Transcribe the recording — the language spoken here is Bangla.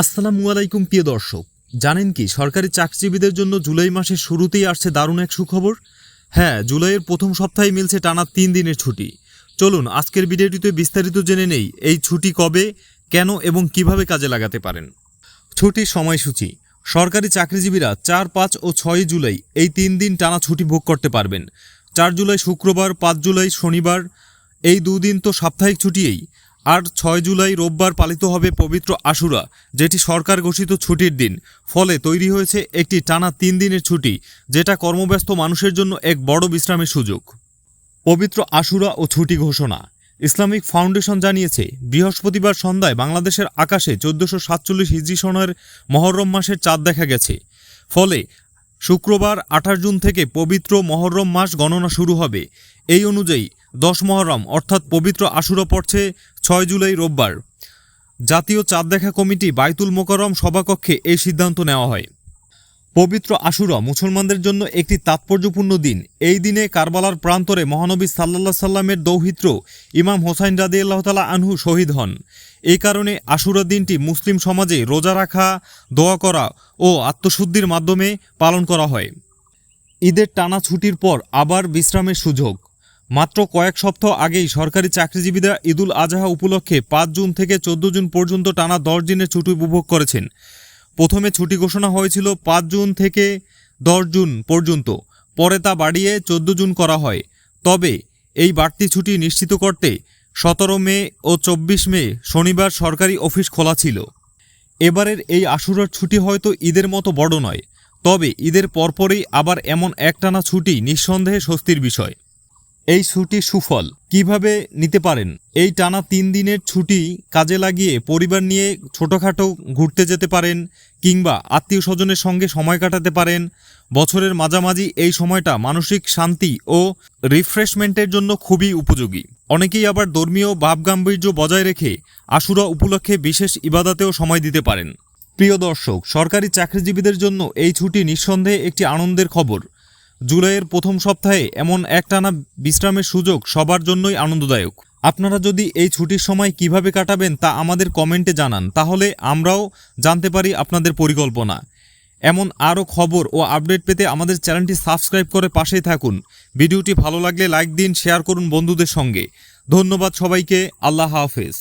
আসসালামু আলাইকুম, প্রিয় দর্শক। জানেন কি, সরকারি চাকরিজীবীদের জন্য জুলাই মাসের শুরুতেই আসছে দারুণ এক সুখবর? হ্যাঁ জুলাইয়ের প্রথম সপ্তাহে মিলছে টানা তিন দিনের ছুটি। চলুন, আজকের ভিডিওটিতে বিস্তারিত জেনে নেই এই ছুটি কবে, কেন এবং কীভাবে কাজে লাগাতে পারেন। ছুটির সময়সূচি। সরকারি চাকরিজীবীরা চার, পাঁচ ও ছয় জুলাই এই তিন দিন টানা ছুটি ভোগ করতে পারবেন। চার জুলাই শুক্রবার, পাঁচ জুলাই শনিবার, এই দুদিন তো সাপ্তাহিক ছুটিয়েই। আর ছয় জুলাই রোববার পালিত হবে পবিত্র আশুরা, যেটি সরকার ঘোষিত ছুটির দিন। ফলে তৈরি হয়েছে একটি টানা তিন দিনের ছুটি, যেটা কর্মব্যস্ত মানুষের জন্য এক বড় বিশ্রামের সুযোগ। পবিত্র আশুরা ও ছুটি ঘোষণা। ইসলামিক ফাউন্ডেশন জানিয়েছে, বৃহস্পতিবার সন্ধ্যায় বাংলাদেশের আকাশে চোদ্দশো সাতচল্লিশ হিজরি সনের মহরম মাসের চাঁদ দেখা গেছে। ফলে শুক্রবার আঠাশ জুন থেকে পবিত্র মহরম মাস গণনা শুরু হবে। এই অনুযায়ী দশ মহরম, অর্থাৎ পবিত্র আশুরা পড়ছে ছয় জুলাই রোববার। জাতীয় চাঁদ দেখা কমিটি বাইতুল মোকাররম সভাকক্ষে এই সিদ্ধান্ত নেওয়া হয়। পবিত্র আশুরা মুসলমানদের জন্য একটি তাৎপর্যপূর্ণ দিন। এই দিনে কারবালার প্রান্তরে মহানবী সাল্লাহ সাল্লামের দৌহিত্র ইমাম হোসাইন রাদি আল্লাহ তালা আনহু শহীদ হন। এই কারণে আশুরা দিনটি মুসলিম সমাজে রোজা রাখা, দোয়া করা ও আত্মশুদ্ধির মাধ্যমে পালন করা হয়। ঈদের টানা ছুটির পর আবার বিশ্রামের সুযোগ। মাত্র কয়েক সপ্তাহ আগেই সরকারি চাকরিজীবীরা ঈদুল আজহা উপলক্ষে পাঁচ জুন থেকে চোদ্দ জুন পর্যন্ত টানা দশ দিনের ছুটি উপভোগ করেছেন। প্রথমে ছুটি ঘোষণা হয়েছিল পাঁচ জুন থেকে দশ জুন পর্যন্ত, পরে তা বাড়িয়ে চোদ্দ জুন করা হয়। তবে এই বাড়তি ছুটি নিশ্চিত করতে সতেরো মে ও চব্বিশ মে শনিবার সরকারি অফিস খোলা ছিল। এবারের এই আশুরার ছুটি হয়তো ঈদের মতো বড় নয়, তবে ঈদের পরপরই আবার এমন একটানা ছুটি নিঃসন্দেহে স্বস্তির বিষয়। এই ছুটির সুফল। কীভাবে নিতে পারেন? এই টানা তিন দিনের ছুটি কাজে লাগিয়ে পরিবার নিয়ে ছোটোখাটো ঘুরতে যেতে পারেন কিংবা আত্মীয় স্বজনের সঙ্গে সময় কাটাতে পারেন। বছরের মাঝামাঝি এই সময়টা মানসিক শান্তি ও রিফ্রেশমেন্টের জন্য খুবই উপযোগী। অনেকেই আবার ধর্মীয় ভাবগাম্ভীর্য বজায় রেখে আশুরা উপলক্ষে বিশেষ ইবাদাতেও সময় দিতে পারেন। প্রিয় দর্শক, সরকারি চাকরিজীবীদের জন্য এই ছুটি নিঃসন্দেহে একটি আনন্দের খবর। জুলাইয়ের প্রথম সপ্তাহে এমন একটানা বিশ্রামের সুযোগ সবার জন্যই আনন্দদায়ক। আপনারা যদি এই ছুটির সময় কীভাবে কাটাবেন তা আমাদের কমেন্টে জানান, তাহলে আমরাও জানতে পারি আপনাদের পরিকল্পনা। এমন আরও খবর ও আপডেট পেতে আমাদের চ্যানেলটি সাবস্ক্রাইব করে পাশেই থাকুন। ভিডিওটি ভালো লাগলে লাইক দিন, শেয়ার করুন বন্ধুদের সঙ্গে। ধন্যবাদ সবাইকে, আল্লাহ হাফেজ।